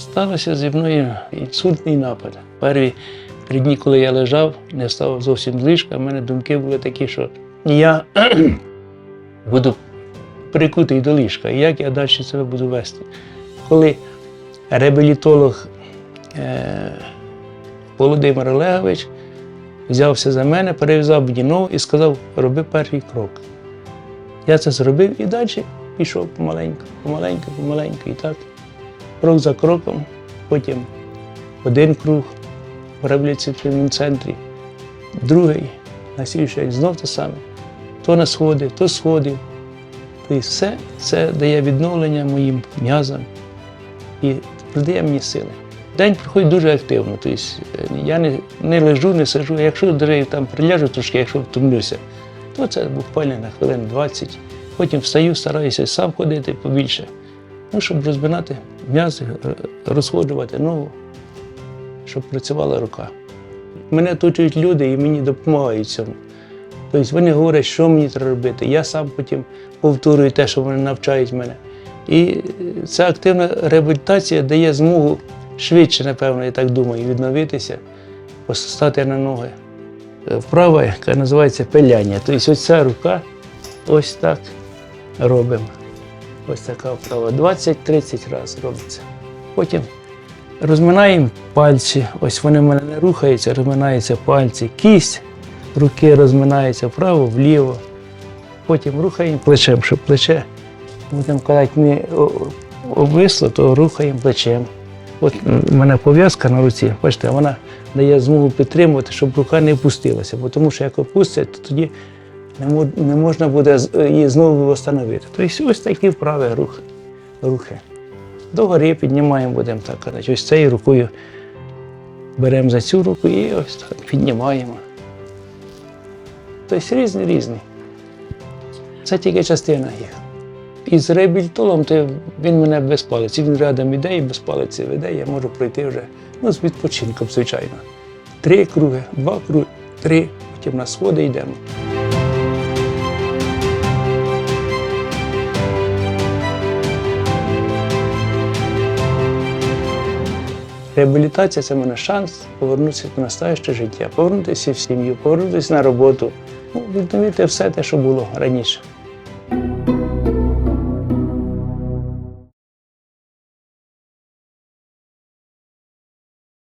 Сталося зі мною інсультний напад. Перві три дні, коли я лежав, не став зовсім з ліжка, в мене думки були такі, що я буду прикутий до ліжка. І як я далі себе буду вести? Коли реабілітолог е, Володимир Олегович взявся за мене, перев'язав мені ногу і сказав, роби перший крок. Я це зробив і далі пішов помаленьку, помаленьку, помаленьку. І так, крок за кроком, потім один круг в реабілітаційному центрі, другий, на слідчий день знов те саме. То на сходи, то сходи. Тобто все це дає відновлення моїм м'язам і придає мені сили. День проходить дуже активно. Тобто я не, не лежу, не сижу. Якщо там приляжу трошки, якщо втомлюся, то це буквально на хвилин 20. Потім встаю, стараюся сам ходити побільше, ну, щоб розминати м'язи, розходжувати ногу, щоб працювала рука. Мене оточують люди і мені допомагають цьому. Тобто вони говорять, що мені треба робити. Я сам потім повторюю те, що вони навчають мене. І е, ця активна реабілітація дає змогу швидше, напевно, я так думаю, відновитися, постати на ноги. Е, Вправа, яка називається пиляння. Тобто ось ця рука ось так робимо. Ось така вправа. 20-30 разів робиться. Потім розминаємо пальці. Ось вони в мене не рухаються, розминаються пальці. Кість руки розминається вправо, вліво. Потім рухаємо плечем, щоб плече, будемо казати, не обвисло, то рухаємо плечем. От у мене пов'язка на руці, бачите, вона дає змогу підтримувати, щоб рука не опустилася. Бо тому що як опустять, то тоді не, можна буде її знову встановити. Тобто ось такі вправи рух, рухи. Догори піднімаємо, будемо так казати. Ось цією рукою беремо за цю руку і ось так піднімаємо. Тобто різні різні. Це тільки частина їх. І з реабілітологом то він мене без палиці. Він рядом іде і без палиці веде, я можу пройти вже ну, з відпочинком, звичайно. Три круги, два круги, три, потім на сходи йдемо. Реабілітація це мене шанс повернутися до настоящого життя, повернутися в сім'ю, повернутися на роботу, ну, відновити все те, що було раніше.